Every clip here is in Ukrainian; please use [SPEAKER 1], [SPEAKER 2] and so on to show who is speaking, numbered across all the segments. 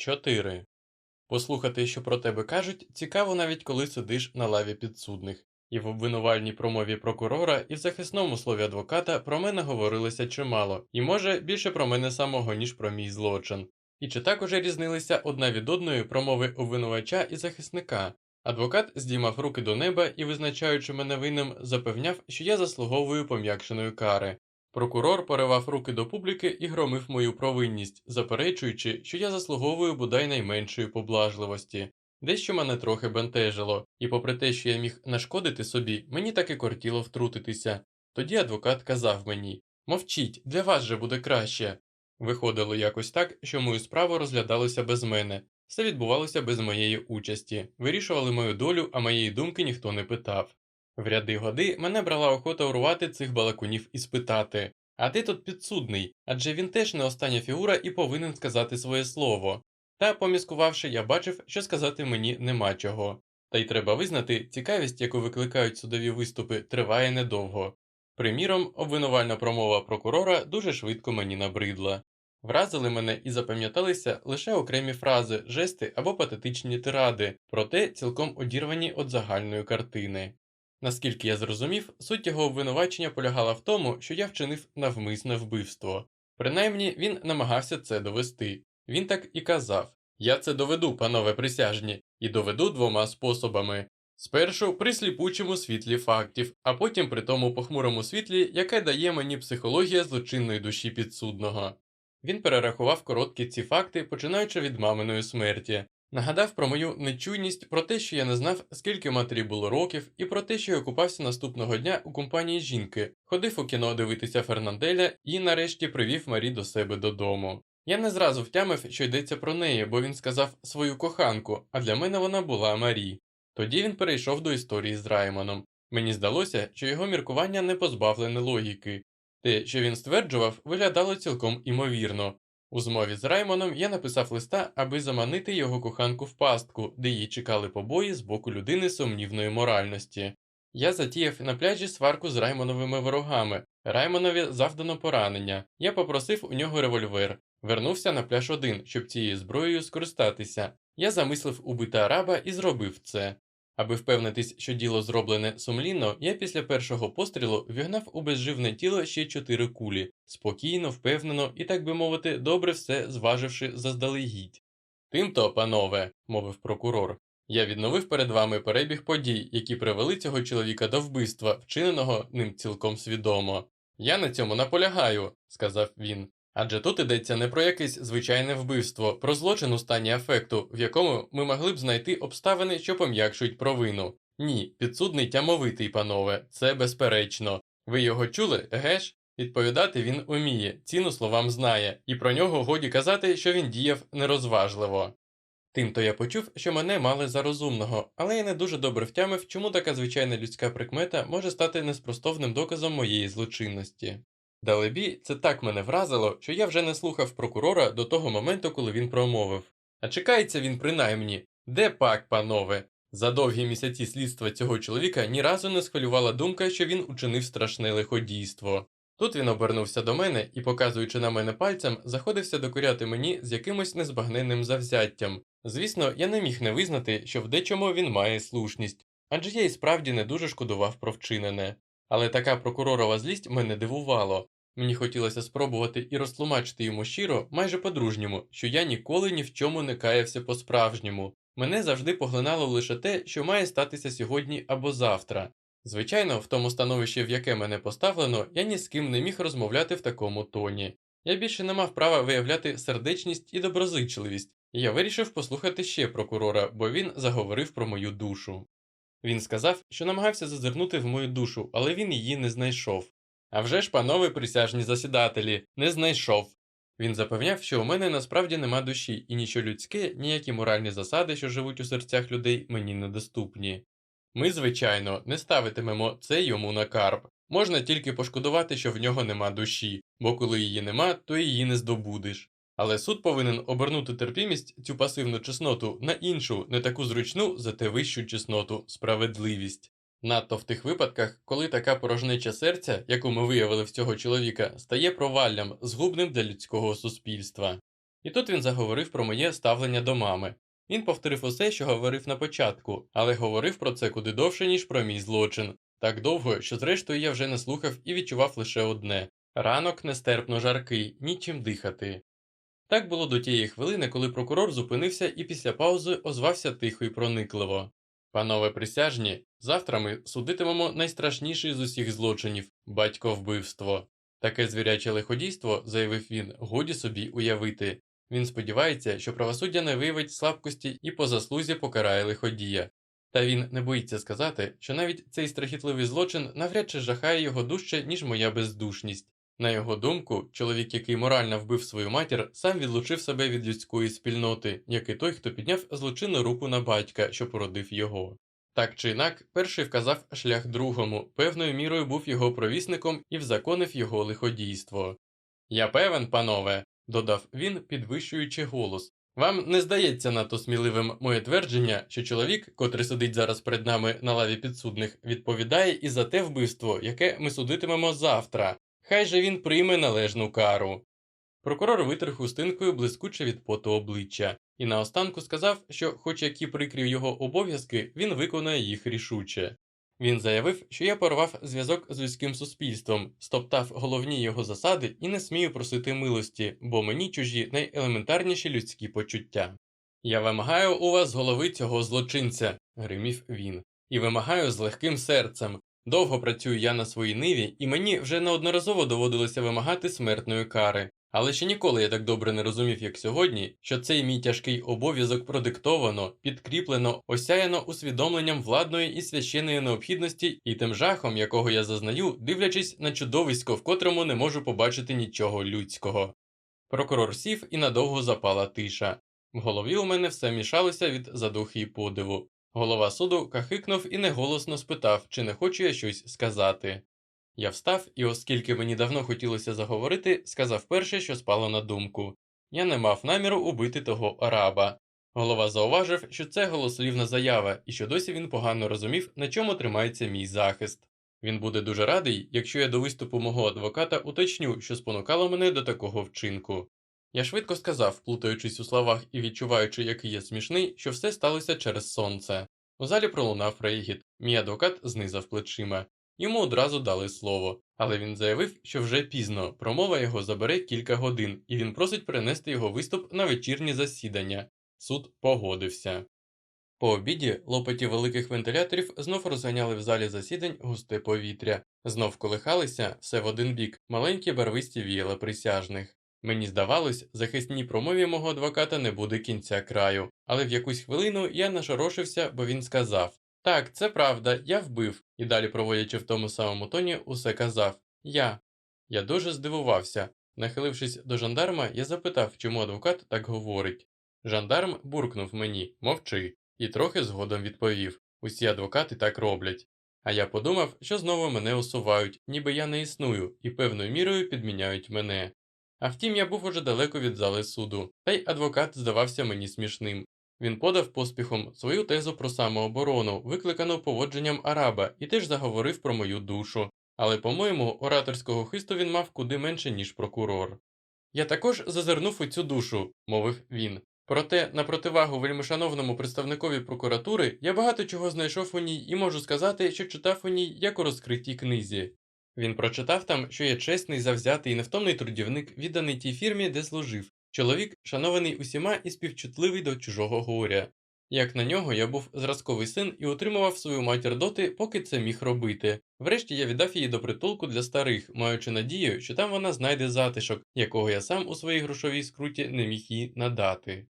[SPEAKER 1] 4. Послухати, що про тебе кажуть, цікаво навіть коли сидиш на лаві підсудних. І в обвинувальній промові прокурора, і в захисному слові адвоката про мене говорилося чимало, і може більше про мене самого, ніж про мій злочин. І чи також різнилися одна від одної промови обвинувача і захисника. Адвокат здіймав руки до неба і, визначаючи мене винним, запевняв, що я заслуговую пом'якшеної кари. Прокурор поривав руки до публіки і громив мою провинність, заперечуючи, що я заслуговую бодай найменшої поблажливості. Дещо мене трохи бентежило, і попри те, що я міг нашкодити собі, мені таки кортіло втрутитися. Тоді адвокат казав мені Мовчіть, для вас же буде краще. Виходило якось так, що мою справу розглядалося без мене, все відбувалося без моєї участі, вирішували мою долю, а моєї думки ніхто не питав. В ряди годи мене брала охота урвати цих балакунів і спитати А ти тут підсудний? Адже він теж не остання фігура і повинен сказати своє слово. Та, поміскувавши, я бачив, що сказати мені нема чого. Та й треба визнати, цікавість, яку викликають судові виступи, триває недовго. Приміром, обвинувальна промова прокурора дуже швидко мені набридла. Вразили мене і запам'яталися лише окремі фрази, жести або патетичні тиради, проте цілком одірвані від загальної картини. Наскільки я зрозумів, суть його обвинувачення полягала в тому, що я вчинив навмисне вбивство. Принаймні він намагався це довести. Він так і казав Я це доведу, панове присяжні, і доведу двома способами. Спершу при сліпучому світлі фактів, а потім при тому похмурому світлі, яке дає мені психологія злочинної душі підсудного. Він перерахував короткі ці факти, починаючи від маминої смерті, нагадав про мою нечуйність, про те, що я не знав, скільки матері було років, і про те, що я купався наступного дня у компанії жінки, ходив у кіно дивитися Фернанделя і нарешті привів Марі до себе додому. Я не зразу втямив, що йдеться про неї, бо він сказав свою коханку, а для мене вона була Марі. Тоді він перейшов до історії з Раймоном. Мені здалося, що його міркування не позбавлене логіки. Те, що він стверджував, виглядало цілком імовірно. У змові з Раймоном я написав листа, аби заманити його коханку в пастку, де її чекали побої з боку людини сумнівної моральності. Я затіяв на пляжі сварку з Раймоновими ворогами. Раймонові завдано поранення. Я попросив у нього револьвер. Вернувся на пляж один, щоб цією зброєю скористатися. Я замислив убити араба і зробив це. Аби впевнитись, що діло зроблене сумлінно, я після першого пострілу вігнав у безживне тіло ще чотири кулі, спокійно, впевнено і, так би мовити, добре все зваживши заздалегідь. Тимто, панове, мовив прокурор, я відновив перед вами перебіг подій, які привели цього чоловіка до вбивства, вчиненого ним цілком свідомо. Я на цьому наполягаю, сказав він. Адже тут йдеться не про якесь звичайне вбивство, про злочин у стані афекту, в якому ми могли б знайти обставини, що пом'якшують провину. Ні, підсудний тямовитий, панове, це безперечно. Ви його чули, геш? Відповідати він уміє, ціну словам знає, і про нього годі казати, що він діяв нерозважливо. Тимто я почув, що мене мали за розумного, але я не дуже добре втямив, чому така звичайна людська прикмета може стати неспростовним доказом моєї злочинності. Далебі, це так мене вразило, що я вже не слухав прокурора до того моменту, коли він промовив. А чекається він принаймні, де пак, панове? За довгі місяці слідства цього чоловіка ні разу не схвилювала думка, що він учинив страшне лиходійство. Тут він обернувся до мене і, показуючи на мене пальцем, заходився докоряти мені з якимось незбагненним завзяттям. Звісно, я не міг не визнати, що в дечому він має слушність, адже я і справді не дуже шкодував про вчинене. Але така прокуророва злість мене дивувало. Мені хотілося спробувати і розтлумачити йому щиро, майже по-дружньому, що я ніколи ні в чому не каявся по-справжньому. Мене завжди поглинало лише те, що має статися сьогодні або завтра. Звичайно, в тому становищі, в яке мене поставлено, я ні з ким не міг розмовляти в такому тоні. Я більше не мав права виявляти сердечність і доброзичливість, і я вирішив послухати ще прокурора, бо він заговорив про мою душу. Він сказав, що намагався зазирнути в мою душу, але він її не знайшов. А вже ж, панове присяжні засідателі, не знайшов. Він запевняв, що у мене насправді нема душі, і нічого людське, ніякі моральні засади, що живуть у серцях людей, мені недоступні. Ми, звичайно, не ставитимемо це йому на карп. Можна тільки пошкодувати, що в нього нема душі, бо коли її нема, то її не здобудеш. Але суд повинен обернути терпімість цю пасивну чесноту на іншу, не таку зручну, зате вищу чесноту справедливість. Надто в тих випадках, коли така порожнеча серця, яку ми виявили в цього чоловіка, стає проваллям, згубним для людського суспільства. І тут він заговорив про моє ставлення до мами. Він повторив усе, що говорив на початку, але говорив про це куди довше, ніж про мій злочин. Так довго, що зрештою я вже не слухав і відчував лише одне ранок нестерпно жаркий, нічим дихати. Так було до тієї хвилини, коли прокурор зупинився і після паузи озвався тихо і проникливо. Панове присяжні, завтра ми судитимемо найстрашніший з усіх злочинів батьковбивство. Таке звіряче лиходійство, заявив він, годі собі уявити. Він сподівається, що правосуддя не виявить слабкості і по заслузі покарає лиходія. Та він не боїться сказати, що навіть цей страхітливий злочин навряд чи жахає його дужче, ніж моя бездушність. На його думку, чоловік, який морально вбив свою матір, сам відлучив себе від людської спільноти, як і той, хто підняв злочинну руку на батька, що породив його. Так чи інак, перший вказав шлях другому, певною мірою був його провісником і взаконив його лиходійство. Я певен, панове, додав він, підвищуючи голос. Вам не здається надто сміливим моє твердження, що чоловік, котрий сидить зараз перед нами на лаві підсудних, відповідає і за те вбивство, яке ми судитимемо завтра. Хай же він прийме належну кару. Прокурор витер хустинкою блискуче від поту обличчя і наостанку сказав, що, хоч які прикрі його обов'язки, він виконає їх рішуче. Він заявив, що я порвав зв'язок з людським суспільством, стоптав головні його засади і не смію просити милості, бо мені чужі найелементарніші людські почуття. Я вимагаю у вас голови цього злочинця, гримів він, і вимагаю з легким серцем. Довго працюю я на своїй ниві, і мені вже неодноразово доводилося вимагати смертної кари. Але ще ніколи я так добре не розумів, як сьогодні, що цей мій тяжкий обов'язок продиктовано, підкріплено, осяяно усвідомленням владної і священної необхідності і тим жахом, якого я зазнаю, дивлячись на чудовисько, в котрому не можу побачити нічого людського. Прокурор сів і надовго запала тиша. В голові у мене все мішалося від задухи й подиву. Голова суду кахикнув і неголосно спитав, чи не хочу я щось сказати. Я встав і, оскільки мені давно хотілося заговорити, сказав перше, що спало на думку я не мав наміру убити того араба. Голова зауважив, що це голослівна заява, і що досі він погано розумів, на чому тримається мій захист. Він буде дуже радий, якщо я до виступу мого адвоката уточню, що спонукало мене до такого вчинку. Я швидко сказав, плутаючись у словах і відчуваючи, який я смішний, що все сталося через сонце. У залі пролунав рейгіт. Мій адвокат знизав плечима. Йому одразу дали слово, але він заявив, що вже пізно, промова його забере кілька годин, і він просить перенести його виступ на вечірнє засідання. Суд погодився. По обіді лопаті великих вентиляторів знов розганяли в залі засідань густе повітря, знов колихалися все в один бік, маленькі барвисті віяла присяжних. Мені здавалось, захисній промові мого адвоката не буде кінця краю, але в якусь хвилину я нашорошився, бо він сказав так, це правда, я вбив, і далі, проводячи в тому самому тоні, усе казав Я. Я дуже здивувався. Нахилившись до жандарма, я запитав, чому адвокат так говорить. Жандарм буркнув мені мовчи, і трохи згодом відповів усі адвокати так роблять. А я подумав, що знову мене усувають, ніби я не існую, і певною мірою підміняють мене. А втім, я був уже далеко від зали суду, та й адвокат здавався мені смішним. Він подав поспіхом свою тезу про самооборону, викликану поводженням араба, і теж заговорив про мою душу. Але, по-моєму, ораторського хисту він мав куди менше, ніж прокурор. Я також зазирнув у цю душу, мовив він. Проте, на противагу вельмишановному представникові прокуратури, я багато чого знайшов у ній і можу сказати, що читав у ній як у розкритій книзі. Він прочитав там, що я чесний, завзятий невтомний трудівник, відданий тій фірмі, де служив, чоловік, шанований усіма і співчутливий до чужого горя. Як на нього я був зразковий син і утримував свою матір доти, поки це міг робити. Врешті я віддав її до притулку для старих, маючи надію, що там вона знайде затишок, якого я сам у своїй грошовій скруті не міг їй надати.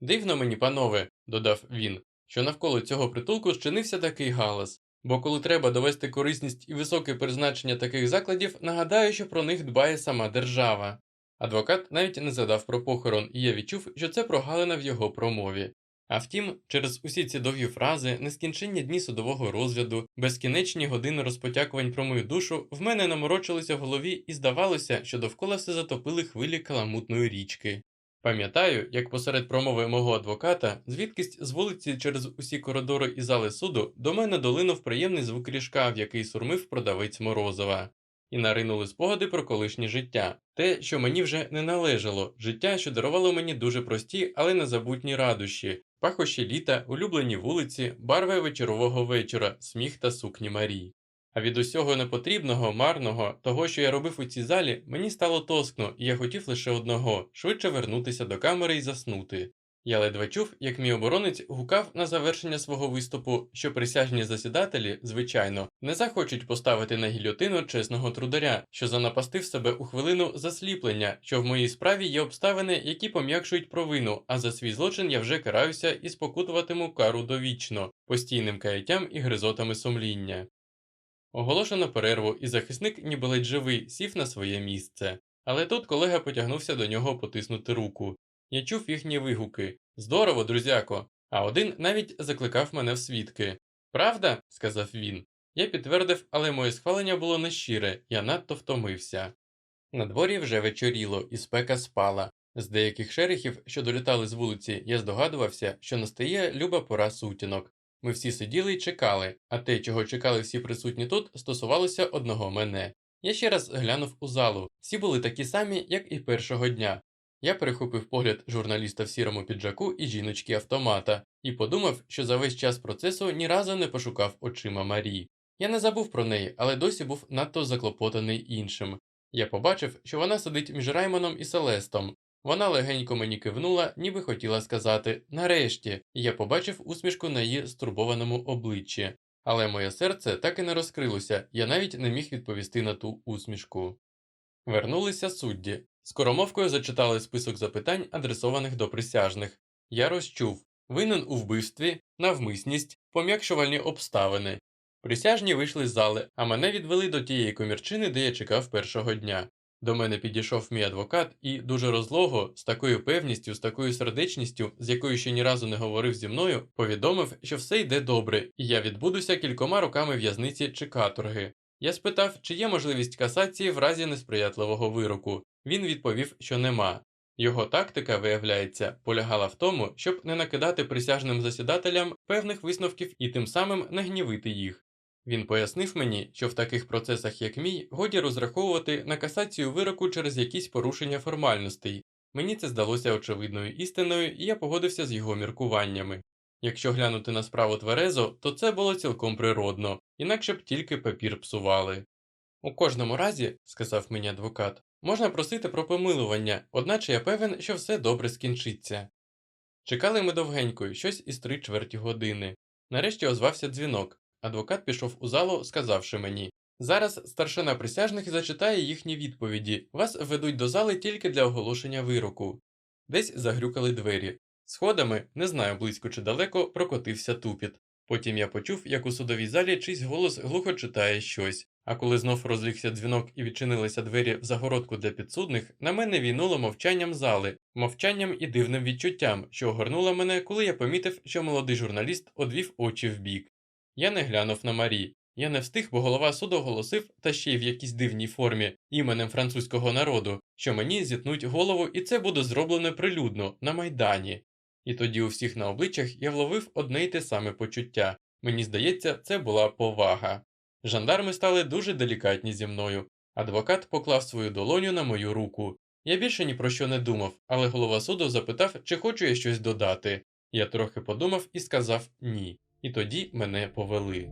[SPEAKER 1] Дивно мені, панове, додав він, що навколо цього притулку щинився такий галас. Бо коли треба довести корисність і високе призначення таких закладів, нагадаю, що про них дбає сама держава. Адвокат навіть не задав про похорон, і я відчув, що це прогалина в його промові. А втім, через усі ці довгі фрази, нескінченні дні судового розгляду, безкінечні години розпотякувань про мою душу, в мене наморочилися в голові і здавалося, що довкола все затопили хвилі каламутної річки. Пам'ятаю, як посеред промови мого адвоката, звідкись з вулиці через усі коридори і зали суду до мене долинув приємний звук ріжка, в який сурмив продавець Морозова. і наринули спогади про колишнє життя, те, що мені вже не належало, життя, що дарувало мені дуже прості, але незабутні радощі, пахощі літа, улюблені вулиці, барви вечорового вечора, сміх та сукні Марії. А від усього непотрібного, марного, того, що я робив у цій залі, мені стало тоскно, і я хотів лише одного швидше вернутися до камери і заснути. Я ледве чув, як мій оборонець гукав на завершення свого виступу, що присяжні засідателі, звичайно, не захочуть поставити на гільотину чесного трударя, що занапастив себе у хвилину засліплення, що в моїй справі є обставини, які пом'якшують провину, а за свій злочин я вже караюся і спокутуватиму кару довічно, постійним каяттям і гризотами сумління. Оголошено перерву, і захисник, ніби ледь живий, сів на своє місце. Але тут колега потягнувся до нього потиснути руку. Я чув їхні вигуки Здорово, друзяко. А один навіть закликав мене в свідки. Правда? сказав він. Я підтвердив, але моє схвалення було нещире, я надто втомився. На дворі вже вечоріло, і спека спала. З деяких шерихів, що долітали з вулиці, я здогадувався, що настає люба пора сутінок. Ми всі сиділи і чекали, а те, чого чекали всі присутні тут, стосувалося одного мене. Я ще раз глянув у залу. Всі були такі самі, як і першого дня. Я перехопив погляд журналіста в сірому піджаку і жіночки автомата і подумав, що за весь час процесу ні разу не пошукав очима Марії. Я не забув про неї, але досі був надто заклопотаний іншим. Я побачив, що вона сидить між Раймоном і Селестом. Вона легенько мені кивнула, ніби хотіла сказати нарешті, я побачив усмішку на її стурбованому обличчі. Але моє серце так і не розкрилося, я навіть не міг відповісти на ту усмішку. Вернулися судді. Скоромовкою зачитали список запитань, адресованих до присяжних. Я розчув винен у вбивстві, навмисність, пом'якшувальні обставини. Присяжні вийшли з зали, а мене відвели до тієї комірчини, де я чекав першого дня. До мене підійшов мій адвокат і дуже розлого, з такою певністю, з такою сердечністю, з якою ще ні разу не говорив зі мною, повідомив, що все йде добре, і я відбудуся кількома роками в'язниці чи каторги. Я спитав, чи є можливість касації в разі несприятливого вироку. Він відповів, що нема. Його тактика, виявляється, полягала в тому, щоб не накидати присяжним засідателям певних висновків і тим самим не гнівити їх. Він пояснив мені, що в таких процесах, як мій, годі розраховувати на касацію вироку через якісь порушення формальностей. Мені це здалося очевидною істиною, і я погодився з його міркуваннями. Якщо глянути на справу тверезо, то це було цілком природно, інакше б тільки папір псували. У кожному разі, сказав мені адвокат, можна просити про помилування, одначе я певен, що все добре скінчиться. Чекали ми довгенько, щось із три чверті години. Нарешті озвався дзвінок. Адвокат пішов у залу, сказавши мені Зараз старшина присяжних зачитає їхні відповіді, вас ведуть до зали тільки для оголошення вироку. Десь загрюкали двері. Сходами, не знаю близько чи далеко, прокотився тупіт. Потім я почув, як у судовій залі чийсь голос глухо читає щось. А коли знов розлігся дзвінок і відчинилися двері в загородку для підсудних, на мене війнуло мовчанням зали, мовчанням і дивним відчуттям, що огорнуло мене, коли я помітив, що молодий журналіст одвів очі вбік. Я не глянув на Марі. Я не встиг, бо голова суду оголосив, та ще й в якійсь дивній формі, іменем французького народу, що мені зітнуть голову, і це буде зроблено прилюдно, на майдані. І тоді у всіх на обличчях я вловив одне й те саме почуття. Мені здається, це була повага. Жандарми стали дуже делікатні зі мною. Адвокат поклав свою долоню на мою руку. Я більше ні про що не думав, але голова суду запитав, чи хочу я щось додати. Я трохи подумав і сказав ні. І тоді мене повели.